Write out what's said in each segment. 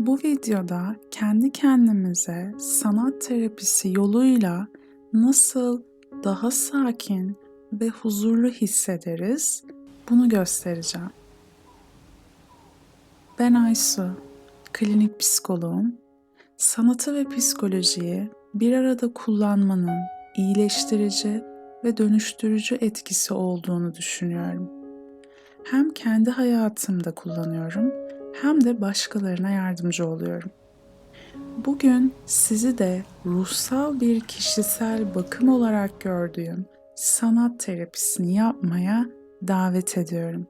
Bu videoda kendi kendimize sanat terapisi yoluyla nasıl daha sakin ve huzurlu hissederiz bunu göstereceğim. Ben Aysu, klinik psikoloğum. Sanatı ve psikolojiyi bir arada kullanmanın iyileştirici ve dönüştürücü etkisi olduğunu düşünüyorum. Hem kendi hayatımda kullanıyorum hem de başkalarına yardımcı oluyorum. Bugün sizi de ruhsal bir kişisel bakım olarak gördüğüm sanat terapisini yapmaya davet ediyorum.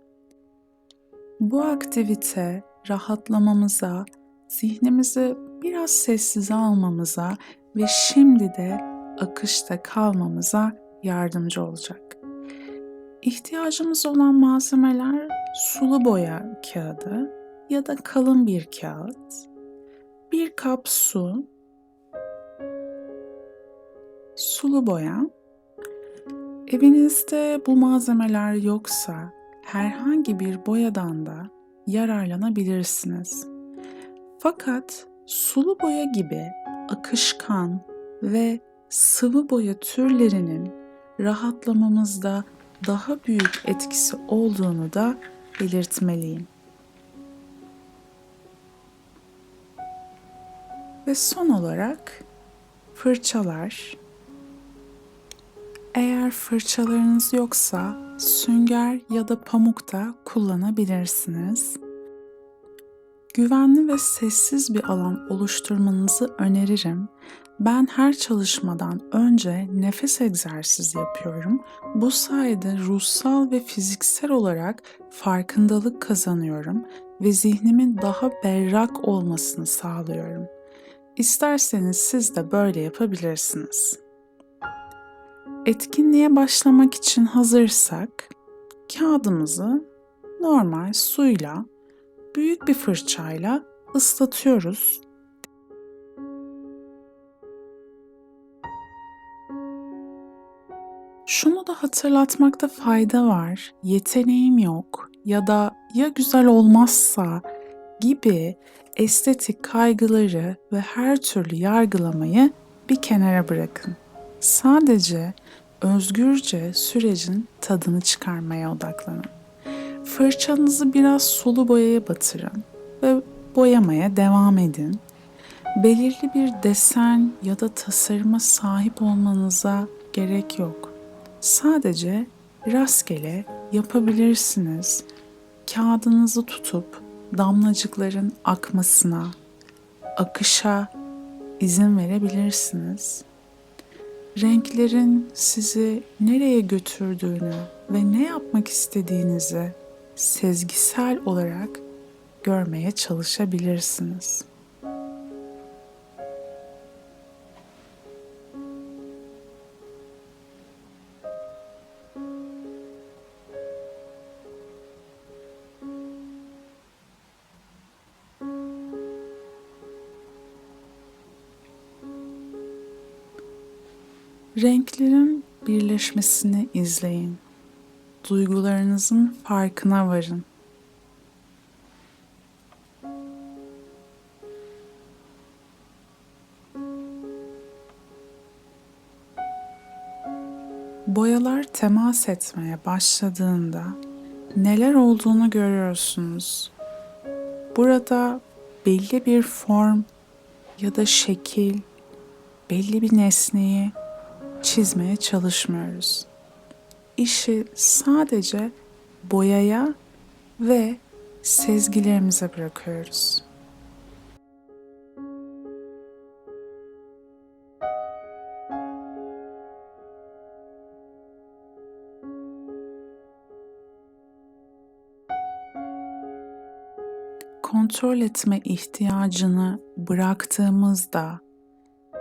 Bu aktivite rahatlamamıza, zihnimizi biraz sessize almamıza ve şimdi de akışta kalmamıza yardımcı olacak. İhtiyacımız olan malzemeler sulu boya kağıdı ya da kalın bir kağıt, bir kap su, sulu boya. Evinizde bu malzemeler yoksa herhangi bir boyadan da yararlanabilirsiniz. Fakat sulu boya gibi akışkan ve sıvı boya türlerinin rahatlamamızda daha büyük etkisi olduğunu da belirtmeliyim. Ve son olarak fırçalar. Eğer fırçalarınız yoksa sünger ya da pamuk da kullanabilirsiniz. Güvenli ve sessiz bir alan oluşturmanızı öneririm. Ben her çalışmadan önce nefes egzersizi yapıyorum. Bu sayede ruhsal ve fiziksel olarak farkındalık kazanıyorum ve zihnimin daha berrak olmasını sağlıyorum. İsterseniz siz de böyle yapabilirsiniz. Etkinliğe başlamak için hazırsak kağıdımızı normal suyla büyük bir fırçayla ıslatıyoruz. Şunu da hatırlatmakta fayda var. Yeteneğim yok ya da ya güzel olmazsa gibi estetik kaygıları ve her türlü yargılamayı bir kenara bırakın. Sadece özgürce sürecin tadını çıkarmaya odaklanın. Fırçanızı biraz sulu boyaya batırın ve boyamaya devam edin. Belirli bir desen ya da tasarıma sahip olmanıza gerek yok. Sadece rastgele yapabilirsiniz. Kağıdınızı tutup damlacıkların akmasına, akışa izin verebilirsiniz. Renklerin sizi nereye götürdüğünü ve ne yapmak istediğinizi sezgisel olarak görmeye çalışabilirsiniz. Renklerin birleşmesini izleyin. Duygularınızın farkına varın. Boyalar temas etmeye başladığında neler olduğunu görüyorsunuz. Burada belli bir form ya da şekil, belli bir nesneyi çizmeye çalışmıyoruz. İşi sadece boyaya ve sezgilerimize bırakıyoruz. Kontrol etme ihtiyacını bıraktığımızda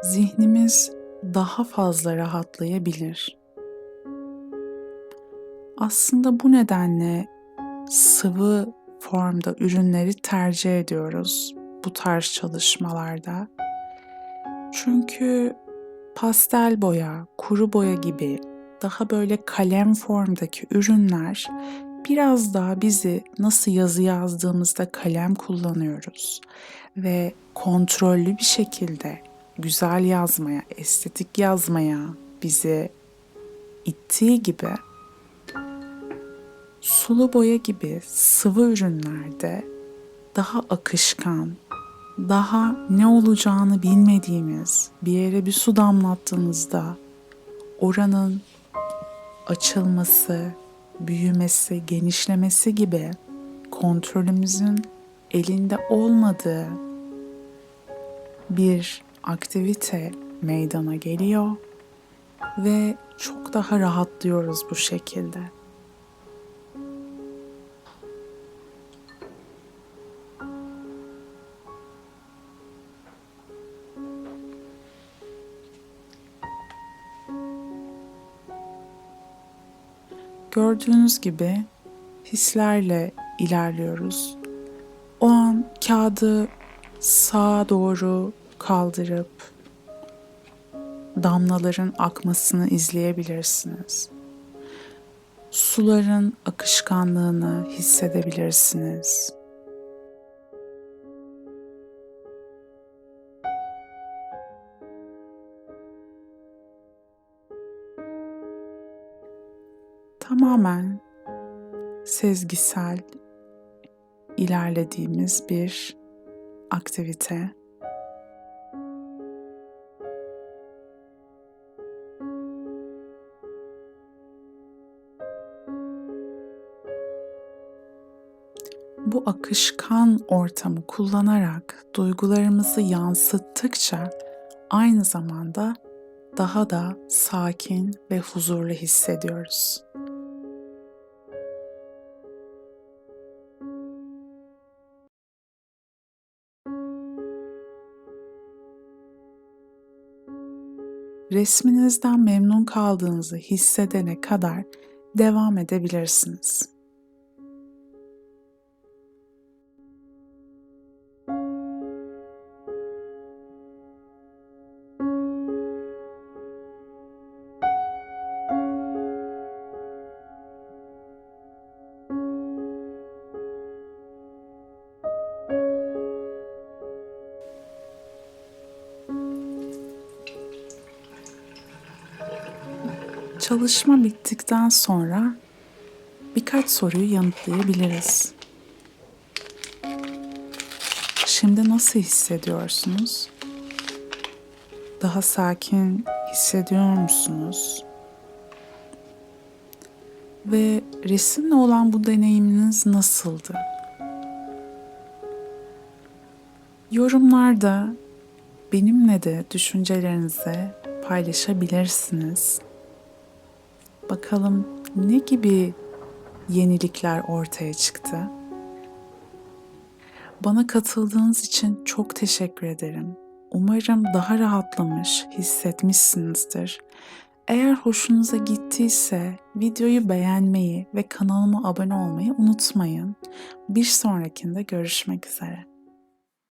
zihnimiz daha fazla rahatlayabilir. Aslında bu nedenle sıvı formda ürünleri tercih ediyoruz bu tarz çalışmalarda. Çünkü pastel boya, kuru boya gibi daha böyle kalem formdaki ürünler biraz daha bizi nasıl yazı yazdığımızda kalem kullanıyoruz ve kontrollü bir şekilde güzel yazmaya, estetik yazmaya bizi ittiği gibi sulu boya gibi sıvı ürünlerde daha akışkan, daha ne olacağını bilmediğimiz bir yere bir su damlattığınızda oranın açılması, büyümesi, genişlemesi gibi kontrolümüzün elinde olmadığı bir aktivite meydana geliyor ve çok daha rahatlıyoruz bu şekilde. Gördüğünüz gibi hislerle ilerliyoruz. O an kağıdı sağa doğru kaldırıp damlaların akmasını izleyebilirsiniz. Suların akışkanlığını hissedebilirsiniz. Tamamen sezgisel ilerlediğimiz bir aktivite. Bu akışkan ortamı kullanarak duygularımızı yansıttıkça aynı zamanda daha da sakin ve huzurlu hissediyoruz. resminizden memnun kaldığınızı hissedene kadar devam edebilirsiniz. Çalışma bittikten sonra birkaç soruyu yanıtlayabiliriz. Şimdi nasıl hissediyorsunuz? Daha sakin hissediyor musunuz? Ve resimle olan bu deneyiminiz nasıldı? Yorumlarda benimle de düşüncelerinizi paylaşabilirsiniz. Bakalım ne gibi yenilikler ortaya çıktı? Bana katıldığınız için çok teşekkür ederim. Umarım daha rahatlamış hissetmişsinizdir. Eğer hoşunuza gittiyse videoyu beğenmeyi ve kanalıma abone olmayı unutmayın. Bir sonrakinde görüşmek üzere.